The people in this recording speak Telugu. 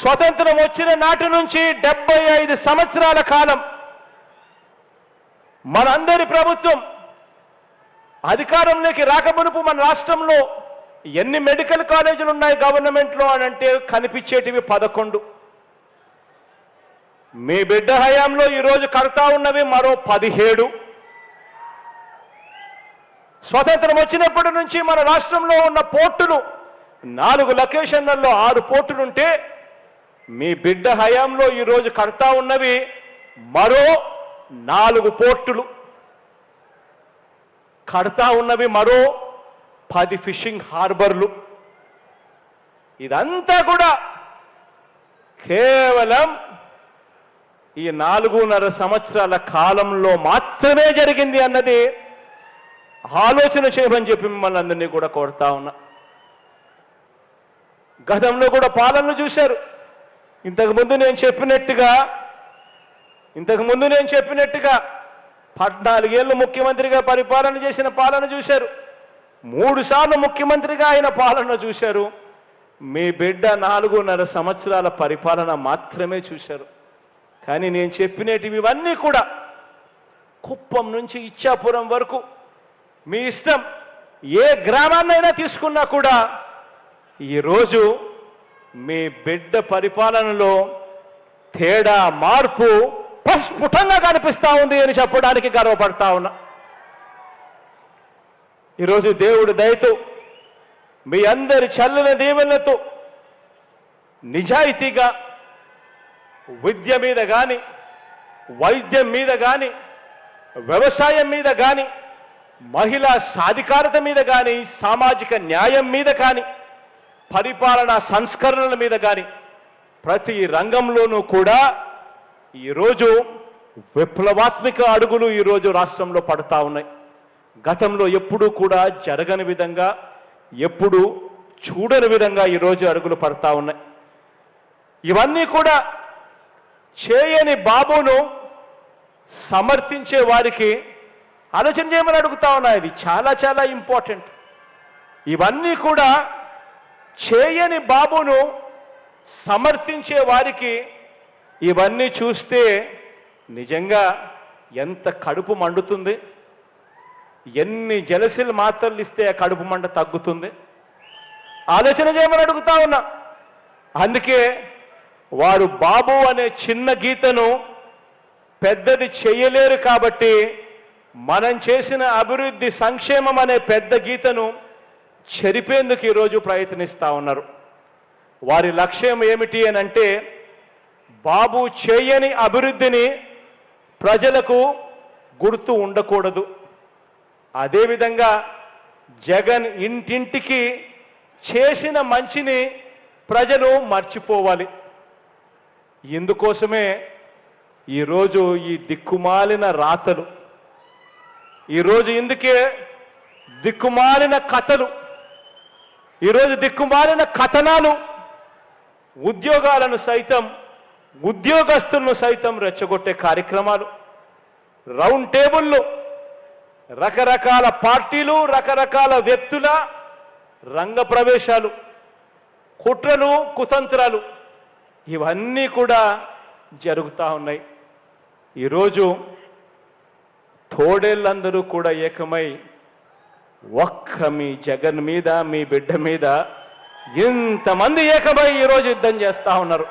స్వతంత్రం వచ్చిన నాటి నుంచి డెబ్బై ఐదు సంవత్సరాల కాలం మనందరి ప్రభుత్వం అధికారంలోకి రాకమునుపు మన రాష్ట్రంలో ఎన్ని మెడికల్ కాలేజీలు ఉన్నాయి గవర్నమెంట్లో అని అంటే కనిపించేటివి పదకొండు. మీ బిడ్డ హయాంలో ఈరోజు కడతా ఉన్నవి మరో పదిహేడు. స్వతంత్రం వచ్చినప్పటి నుంచి మన రాష్ట్రంలో ఉన్న పోర్టులు నాలుగు లొకేషన్లలో ఆరు పోర్టులుంటే మీ బిడ్డ హయాంలో ఈరోజు కడతా ఉన్నవి మరో నాలుగు పోర్టులు. కడతా ఉన్నవి మరో పది ఫిషింగ్ హార్బర్లు. ఇదంతా కూడా కేవలం ఈ నాలుగున్నర సంవత్సరాల కాలంలో మాత్రమే జరిగింది అన్నది ఆలోచన చేయమని చెప్పి మిమ్మల్ని అందరినీ కూడా కోరుతా ఉన్నా. గతంలో కూడా పాలనలు చూశారు. ఇంతకుముందు నేను చెప్పినట్టుగా ఇంతకుముందు నేను చెప్పినట్టుగా పద్నాలుగేళ్ళు ముఖ్యమంత్రిగా పరిపాలన చేసిన పాలన చూశారు. మూడు సార్లు ముఖ్యమంత్రిగా ఆయన పాలన చూశారు. మీ బిడ్డ నాలుగున్నర సంవత్సరాల పరిపాలన మాత్రమే చూశారు. కానీ నేను చెప్పినటివి ఇవన్నీ కూడా కుప్పం నుంచి ఇచ్చాపురం వరకు మీ ఇష్టం ఏ గ్రామాన్నైనా తీసుకున్నా కూడా ఈరోజు మీ బిడ్డ పరిపాలనలో తేడా మార్పు ప్రస్ఫుటంగా కనిపిస్తా ఉంది అని చెప్పడానికి గర్వపడతా ఉన్నా. ఈరోజు దేవుడు దయతో మీ అందరి చల్లని దీవెనలతో నిజాయితీగా విద్య మీద కానీ వైద్యం మీద కానీ వ్యవసాయం మీద కానీ మహిళా సాధికారత మీద కానీ సామాజిక న్యాయం మీద కానీ పరిపాలనా సంస్కరణల మీద కానీ ప్రతి రంగంలోనూ కూడా ఈరోజు విప్లవాత్మిక అడుగులు ఈరోజు రాష్ట్రంలో పడతా ఉన్నాయి. గతంలో ఎప్పుడూ కూడా జరగని విధంగా ఎప్పుడు చూడని విధంగా ఈరోజు అడుగులు పడతా ఉన్నాయి. ఇవన్నీ కూడా చేయని బాబును సమర్థించే వారికి ఆలోచన చేయమని అడుగుతా ఉన్నాయి ఇది చాలా చాలా ఇంపార్టెంట్. ఇవన్నీ కూడా చేయని బాబును సమర్థించే వారికి ఇవన్నీ చూస్తే నిజంగా ఎంత కడుపు మండుతుంది? ఎన్ని జలసిలు మాత్రలు ఇస్తే ఆ కడుపు మంట తగ్గుతుంది? ఆలోచన చేయమని అడుగుతా ఉన్నా. అందుకే వారు బాబు అనే చిన్న గీతను పెద్దది చేయలేరు కాబట్టి మనం చేసిన అభివృద్ధి సంక్షేమం అనే పెద్ద గీతను చెరిపేందుకు ఈరోజు ప్రయత్నిస్తూ ఉన్నారు. వారి లక్ష్యం ఏమిటి అని అంటే బాబు చేయని అభివృద్ధిని ప్రజలకు గుర్తు ఉండకూడదు. అదేవిధంగా జగన్ ఇంటింటికి చేసిన మంచిని ప్రజలు మర్చిపోవాలి. ఇందుకోసమే ఈరోజు ఈ దిక్కుమాలిన రాతలు. ఈరోజు ఇందుకే దిక్కుమాలిన కథలు. ఈరోజు దిక్కుమాలిన కథనాలు ఉద్యోగాలను సైతం ఉద్యోగస్తులను సైతం రెచ్చగొట్టే కార్యక్రమాలు. రౌండ్ టేబుల్లో రకరకాల పార్టీలు రకరకాల వ్యక్తుల రంగ ప్రవేశాలు కుట్రలు కుతంత్రాలు ఇవన్నీ కూడా జరుగుతూ ఉన్నాయి. ఈరోజు తోడేళ్ళందరూ కూడా ఏకమై ఒక్క మీ జగన్ మీద మీ బిడ్డ మీద ఇంతమంది ఏకమై ఈరోజు యుద్ధం చేస్తా ఉన్నారు.